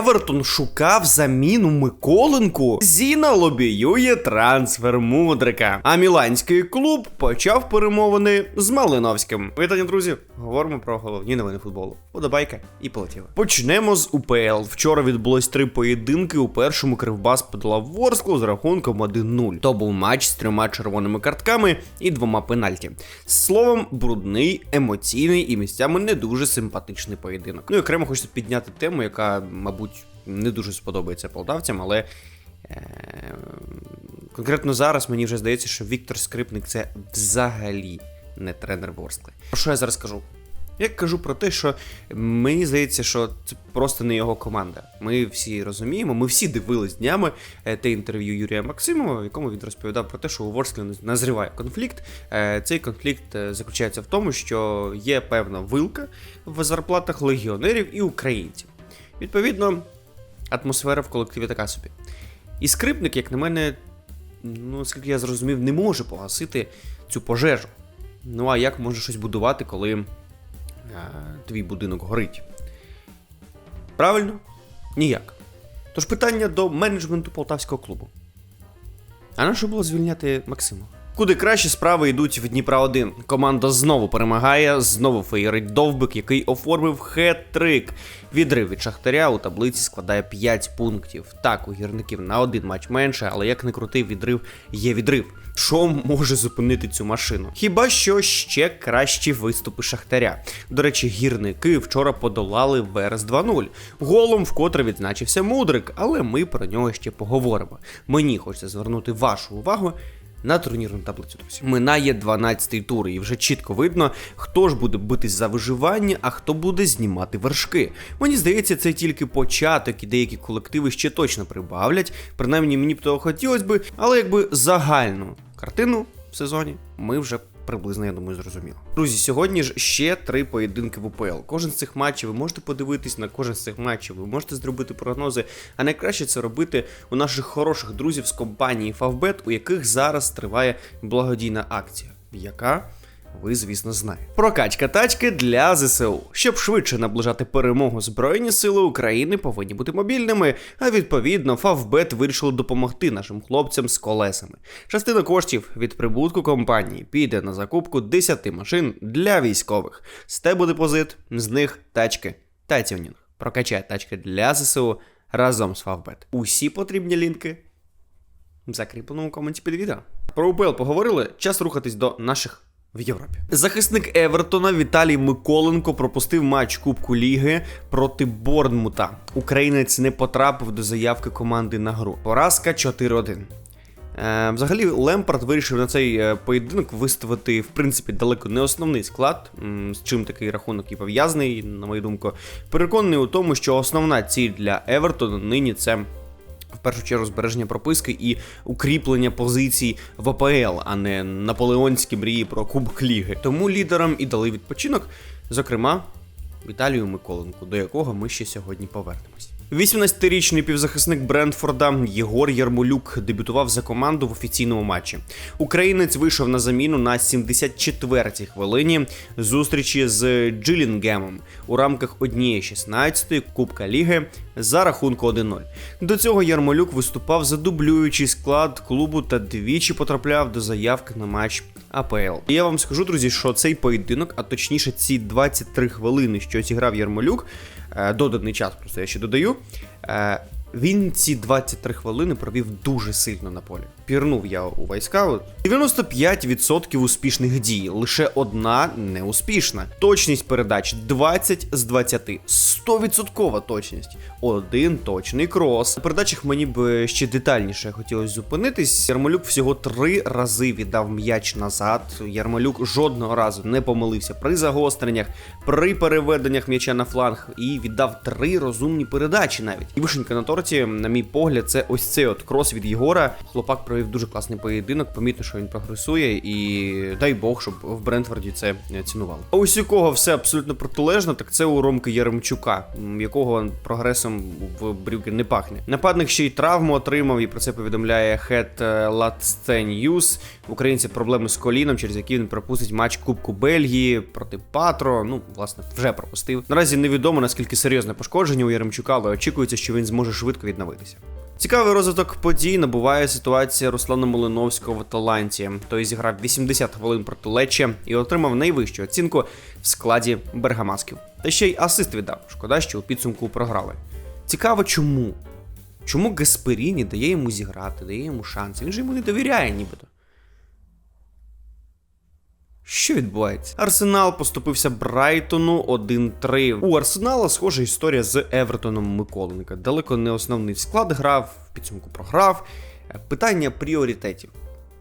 Евертон шукав заміну Миколенку, Зіна лобіює трансфер Мудрика. А міланський клуб почав перемовини з Малиновським. Вітання, друзі! Говоримо про головні новини футболу. Подобайка і полетіли. Почнемо з УПЛ. Вчора відбулось три поєдинки. У першому Кривбас подолав Ворсклу з рахунком 1-0. То був матч з трьома червоними картками і двома пенальті. Словом, брудний, емоційний і місцями не дуже симпатичний поєдинок. Ну і окремо хочеться підняти тему, яка, мабуть, не дуже сподобається полтавцям, але. Е, Конкретно зараз мені вже здається, що Віктор Скрипник це взагалі не тренер Ворскли. Про що я зараз кажу? Я кажу про те, що мені здається, що це просто не його команда. Ми всі розуміємо, ми всі дивились днями е, те інтерв'ю Юрія Максимова, в якому він розповідав про те, що у Ворсклі назріває конфлікт. Е, Цей конфлікт е, заключається в тому, що є певна вилка в зарплатах легіонерів і українців. Відповідно, атмосфера в колективі така собі. І скрипник, як на мене, ну, оскільки я зрозумів, не може погасити цю пожежу. Ну а як може щось будувати, коли е, твій будинок горить? Правильно? Ніяк. Тож питання до менеджменту полтавського клубу. А на що було звільняти Максима? Куди краще справи йдуть в Дніпра 1. Команда знову перемагає, знову феєрить довбик, який оформив хет-трик. Відрив від Шахтаря у таблиці складає 5 пунктів. Так, у гірників на один матч менше, але як не крутий відрив, є відрив. Що може зупинити цю машину? Хіба що ще кращі виступи Шахтаря. До речі, гірники вчора подолали Верес 2-0. Голом вкотре відзначився Мудрик, але ми про нього ще поговоримо. Мені хочеться звернути вашу увагу на турнірну таблицю, друзі. Минає 12-й тур, і вже чітко видно, хто ж буде битись за виживання, а хто буде знімати вершки. Мені здається, це тільки початок, і деякі колективи ще точно прибавлять. Принаймні мені б того хотілося би, але якби загальну картину в сезоні ми вже. Приблизно, я думаю, зрозуміло. Друзі, сьогодні ж ще три поєдинки в УПЛ. Кожен з цих матчів ви можете подивитись на кожен з цих матчів, ви можете зробити прогнози. А найкраще це робити у наших хороших друзів з компанії Favbet, у яких зараз триває благодійна акція, яка ви, звісно, знаєте. Прокачка тачки для ЗСУ. Щоб швидше наближати перемогу Збройні Сили України повинні бути мобільними, а відповідно, Favbet вирішили допомогти нашим хлопцям з колесами. Частина коштів від прибутку компанії піде на закупку 10 машин для військових. З тебе депозит, з них тачки та тюнінг. Прокачай тачки для ЗСУ разом з Favbet. Усі потрібні лінки в закріпленому коменті під відео. Про УПЛ поговорили. Час рухатись до наших в Європі. Захисник Евертона Віталій Миколенко пропустив матч Кубку Ліги проти Борнмута. Українець не потрапив до заявки команди на гру. Поразка 4-1. Е, взагалі, Лемпард вирішив на цей е, поєдинок виставити, в принципі, далеко не основний склад, з чим такий рахунок і пов'язаний, на мою думку. Переконаний у тому, що основна ціль для Евертона нині це в першу чергу збереження прописки і укріплення позицій в АПЛ, а не наполеонські мрії про Кубок Ліги. Тому лідерам і дали відпочинок, зокрема Віталію Миколенку, до якого ми ще сьогодні повернемось. 18-річний півзахисник Брентфорда Єгор Ярмолюк дебютував за команду в офіційному матчі. Українець вийшов на заміну на 74-й хвилині зустрічі з Джилінгемом у рамках однієї 16-ї Кубка Ліги за рахунку 1-0. До цього Ярмолюк виступав за дублюючий склад клубу та двічі потрапляв до заявки на матч АПЛ. І я вам скажу, друзі, що цей поєдинок, а точніше, ці 23 хвилини, що зіграв Ярмолюк, е, доданий час, просто я ще додаю. е, Він ці 23 хвилини провів дуже сильно на полі. Пірнув я у вайскаут. 95% успішних дій, лише одна неуспішна. Точність передач 20 з 20. 100% точність. Один точний крос. На передачах мені б ще детальніше хотілося зупинитись. Ярмолюк всього три рази віддав м'яч назад. Ярмолюк жодного разу не помилився при загостреннях, при переведеннях м'яча на фланг і віддав три розумні передачі навіть. І вишенька на торті на мій погляд, це ось цей от крос від Єгора. Хлопак провів дуже класний поєдинок, помітно, що він прогресує, і дай Бог, щоб в Брентфорді це цінували. А ось у кого все абсолютно протилежно, так це у Ромки Яремчука, якого прогресом в Брюгге не пахне. Нападник ще й травму отримав, і про це повідомляє Latste News. В українця проблеми з коліном, через які він пропустить матч Кубку Бельгії проти Патро. Ну, власне, вже пропустив. Наразі невідомо наскільки серйозне пошкодження у Яремчука, але очікується, що він зможе швидко відновитися. Цікавий розвиток подій набуває ситуація Руслана Малиновського в Таланті. Той зіграв 80 хвилин проти Лече і отримав найвищу оцінку в складі Бергамасків. Та ще й асист віддав. Шкода, що у підсумку програли. Цікаво, чому? Чому Гасперіні дає йому зіграти, дає йому шанси? Він же йому не довіряє, нібито. Що відбувається? Арсенал поступився Брайтону 1-3. У Арсенала схожа історія з Евертоном Миколенка. Далеко не основний склад грав, в підсумку програв. Питання пріоритетів: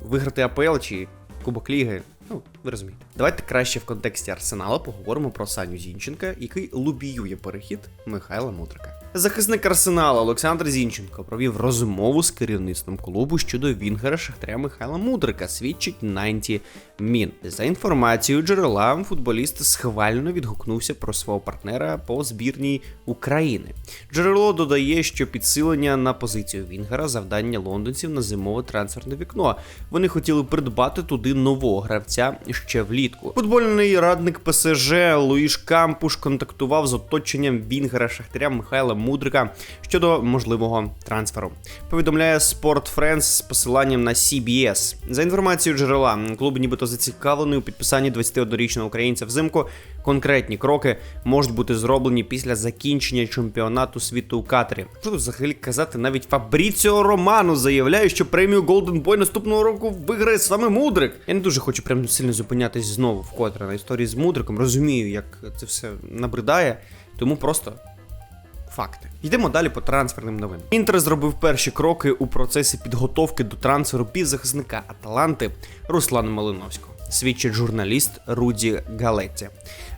виграти АПЛ чи Кубок Ліги. Ну, ви розумієте. Давайте краще в контексті Арсенала поговоримо про Саню Зінченка, який лобіює перехід Михайла Мудрика. Захисник Арсенала Олександр Зінченко провів розмову з керівництвом клубу щодо Вінгера Шахтаря Михайла Мудрика, свідчить 90 Мін. За інформацією джерела, футболіст схвально відгукнувся про свого партнера по збірній України. Джерело додає, що підсилення на позицію Вінгера завдання лондонців на зимове трансферне вікно. Вони хотіли придбати туди нового гравця ще влітку. Футбольний радник ПСЖ Луїш Кампуш контактував з оточенням Вінгера Шахтаря Михайла Мудрика щодо можливого трансферу. Повідомляє Sport France з посиланням на CBS. За інформацією джерела, клуб нібито зацікавлений у підписанні 21-річного українця взимку. Конкретні кроки можуть бути зроблені після закінчення чемпіонату світу у Катарі. Що тут взагалі казати? Навіть Фабріціо Романо заявляє, що премію Golden Boy наступного року виграє саме Мудрик. Я не дуже хочу прям сильно зупинятись знову вкотре на історії з Мудриком. Розумію, як це все набридає, тому просто Факти. Йдемо далі по трансферним новинам. Інтер зробив перші кроки у процесі підготовки до трансферу півзахисника Аталанти Руслана Малиновського. Свідчить журналіст Руді Галетті.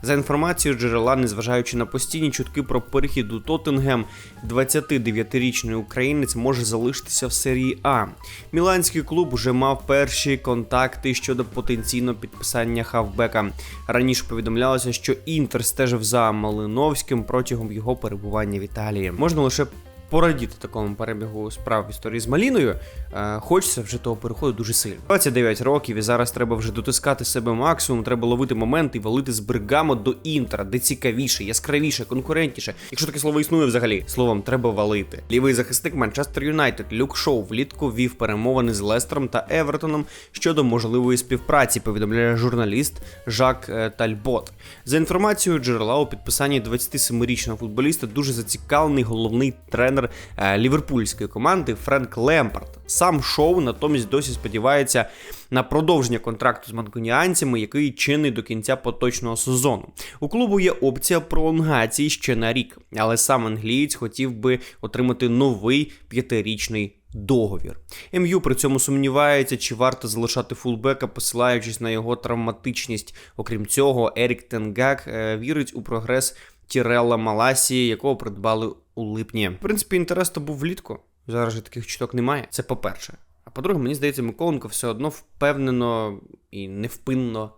За інформацією джерела, незважаючи на постійні чутки про перехід у Тоттенгем, 29-річний українець може залишитися в серії А. Міланський клуб уже мав перші контакти щодо потенційного підписання хавбека. Раніше повідомлялося, що Інтер стежив за Малиновським протягом його перебування в Італії. Можна лише порадіти такому перебігу справ в історії з Маліною. Е, хочеться вже того переходу дуже сильно. 29 років, і зараз треба вже дотискати себе максимум. Треба ловити момент і валити з Бергамо до Інтера, де цікавіше, яскравіше, конкурентніше. Якщо таке слово існує взагалі, словом, треба валити. Лівий захисник Манчестер Юнайтед Люк Шоу влітку вів перемовини з Лестером та Евертоном щодо можливої співпраці. Повідомляє журналіст Жак е, Тальбот. За інформацією джерела у підписанні 27-річного футболіста дуже зацікавлений головний тренер е, ліверпульської команди Френк Лемпард. Сам шоу натомість досі сподівається на продовження контракту з манкуніанцями, який чинний до кінця поточного сезону. У клубу є опція пролонгації ще на рік, але сам англієць хотів би отримати новий п'ятирічний. Договір МЮ при цьому сумнівається, чи варто залишати фулбека, посилаючись на його травматичність. Окрім цього, Ерік Тенгак е, вірить у прогрес Тірелла Маласії, якого придбали у липні. В принципі, інтерес то був влітку. Зараз же таких чуток немає. Це по-перше. А по-друге, мені здається, Миколенко все одно впевнено і невпинно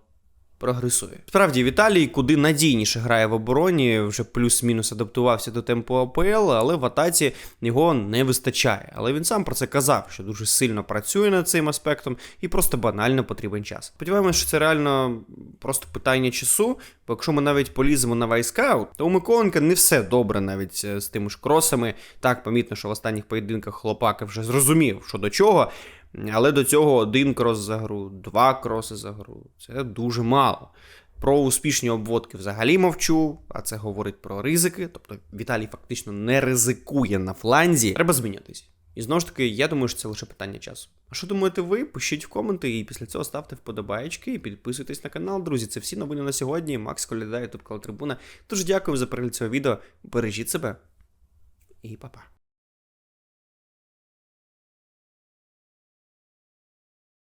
прогресує. Справді, в Італії куди надійніше грає в обороні, вже плюс-мінус адаптувався до темпу АПЛ, але в атаці його не вистачає. Але він сам про це казав, що дуже сильно працює над цим аспектом і просто банально потрібен час. Сподіваємось, що це реально просто питання часу. Бо якщо ми навіть поліземо на вайскаут, то у Миколенка не все добре навіть е, з тими ж кросами. Так, помітно, що в останніх поєдинках хлопака вже зрозумів, що до чого. Але до цього один крос за гру, два кроси за гру. Це дуже мало. Про успішні обводки взагалі мовчу, а це говорить про ризики. Тобто Віталій фактично не ризикує на фланзі. Треба змінюватись. І знову ж таки, я думаю, що це лише питання часу. А що думаєте ви? Пишіть в коменти і після цього ставте вподобаєчки і підписуйтесь на канал, друзі. Це всі новини на сьогодні. Макс Коляда, Ютуб Трибуна. Дуже дякую за перегляд цього відео. Бережіть себе і па-па.